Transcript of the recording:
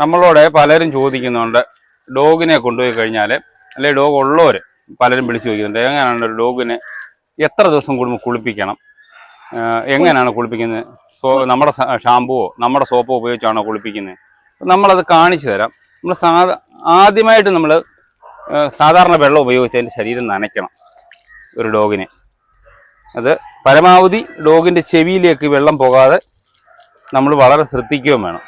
നമ്മളോട് പലരും ചോദിക്കുന്നുണ്ട് ഡോഗിനെ കൊണ്ടുപോയി കഴിഞ്ഞാൽ അല്ലെ ഡോഗ് ഉള്ളവർ പലരും വിളിച്ചു ചോദിക്കുന്നുണ്ട് എങ്ങനെയാണ് ഒരു ഡോഗിനെ എത്ര ദിവസം കൂടുമ്പോൾ കുളിപ്പിക്കണം? എങ്ങനെയാണ് കുളിപ്പിക്കുന്നത്? സോ നമ്മുടെ ഷാമ്പുവോ നമ്മുടെ സോപ്പോ ഉപയോഗിച്ചാണോ കുളിപ്പിക്കുന്നത്? നമ്മളത് കാണിച്ചു തരാം. നമ്മൾ ആദ്യമായിട്ട് നമ്മൾ സാധാരണ വെള്ളം ഉപയോഗിച്ച് അതിന്റെ ശരീരം നനയ്ക്കണം ഒരു ഡോഗിനെ. അത് പരമാവധി ഡോഗിന്റെ ചെവിയിലേക്ക് വെള്ളം പോകാതെ നമ്മൾ വളരെ ശ്രദ്ധിക്കുകയും വേണം.